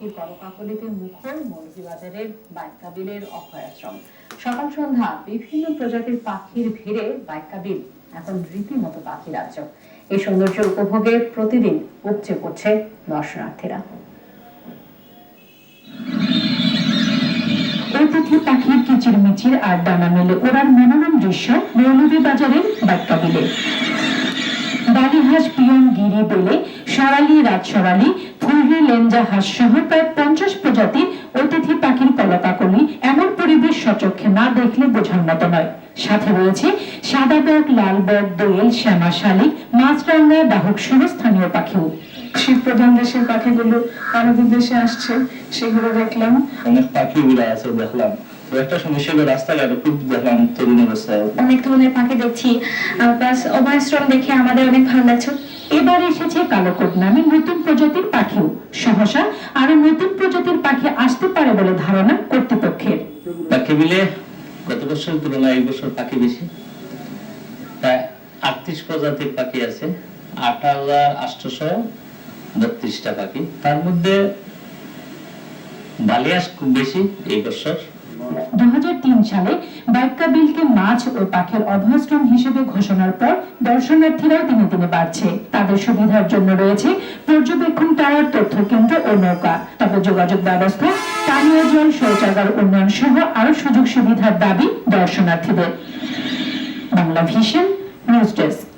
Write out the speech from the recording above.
এই মুখর বাইকাবিলের অভয়াশ্রম সকাল সন্ধ্যা বিভিন্ন প্রজাতির পাখির ভিড়ে বাইকাবিল, এখন রীতিমতো পাখি রাজ্য। এই সৌন্দর্য উপভোগে প্রতিদিন উপচে পড়ছে দর্শনার্থীরা। পাখির কিচিরমিচির আর ডানা মেলে ওড়ার মনোরম দৃশ্য মৌলভীবাজারের বাক্যাবিলে বালিহাঁস পিয়ন গিরি বেলে সরালি রাজসরালি ফুলরি লেঞ্জা হাঁস সহ প্রায় পঞ্চাশ প্রজাতির অতিথি পাখির কলকাকলি এমন পরিবেশ সচক্ষে না দেখলে বোঝার মতো নয়। সাথে রয়েছে সাদা বক লাল বক দোয়েল শ্যামা শালিক মাছরাঙ্গা ডাহক সহ স্থানীয় পাখিও। শীত প্রধান দেশের পাখিগুলো আমাদের দেশে আসছে সেগুলো দেখলাম। অনেক পাখি উড়ে আছে দেখলাম। একটা সমস্যা হলো রাস্তাঘাটে খুব দেখলাম তরুণ অবস্থায় অনেক ধরনের পাখি দেখছি প্লাস অভয়াশ্রম দেখে আমাদের অনেক ভালো লাগছে। এবার এসেছে কালোকোট নামে নতুন প্রজাতির পাখিও সহসা আরও নতুন প্রজাতির পাখি আসতে পারে বলে ধারণা কর্তৃপক্ষের। পাখি মিলে গত বছরের তুলনায় এই বছর পাখি বেশি। প্রায় আটত্রিশ প্রজাতির পাখি আছে। আট হাজার আটশোশো বত্রিশটা পাখি। তার মধ্যে বালিয়াস খুব বেশি এই বছর। দু সালে বাইক্কা বিলকে মাছ ও পাখির অভয়াশ্রম হিসেবে ঘোষণার পর দর্শনার্থীরাও দিনে দিনে বাড়ছে। তাদের সুবিধার জন্য রয়েছে পর্যবেক্ষণ টাওয়ার তথ্য কেন্দ্র ও নৌকা। তবে যোগাযোগ ব্যবস্থা পানীয় জল শৌচাগার উন্নয়ন সহ আরও সুযোগ সুবিধার দাবি দর্শনার্থীদের। Bangla vision, news desk.